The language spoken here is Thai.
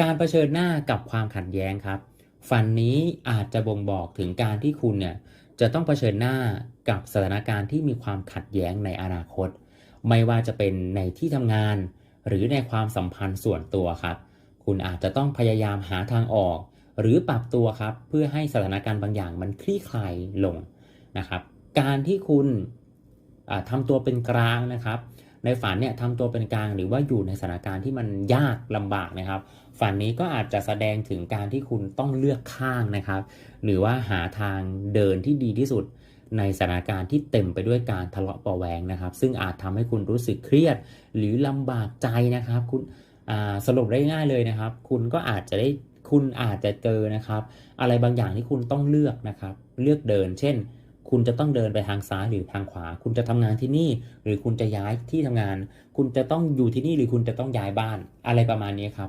การเผชิญหน้ากับความขัดแย้งครับ ฝันนี้อาจจะบ่งบอกถึงการที่คุณเนี่ยจะต้องเผชิญหน้ากับสถานการณ์ที่มีความขัดแย้งในอนาคต ไม่ว่าจะเป็นในที่ทำงาน หรือในความสัมพันธ์ส่วนตัวครับ คุณอาจจะต้องพยายามหาทางออก หรือปรับตัวครับ เพื่อให้สถานการณ์บางอย่างมันคลี่คลายลงนะครับ การที่คุณทำตัวเป็นกลางนะครับ ในฝันเนี่ยทำตัวเป็นกลางหรือว่าอยู่ในสถานการณ์ที่มันยากลำบากนะครับ ฝันนี้ก็อาจจะแสดงถึงการที่คุณต้องเลือกข้างนะครับ หรือว่าหาทางเดินที่ดีที่สุดในสถานการณ์ที่เต็มไปด้วยการทะเลาะเบาะแวงนะครับ ซึ่งอาจทำให้คุณรู้สึกเครียด หรือลำบากใจนะครับ คุณสรุปได้ง่ายเลยนะครับ คุณก็อาจจะได้คุณอาจจะเจอนะครับ อะไรบางอย่างที่คุณต้องเลือกนะครับ เลือกเดิน เช่น คุณจะต้องเดินไปทางซ้ายหรือทางขวา คุณจะทำงานที่นี่ หรือคุณจะย้ายที่ทำงาน คุณจะต้องอยู่ที่นี่หรือคุณจะต้องย้ายบ้าน อะไรประมาณนี้ครับ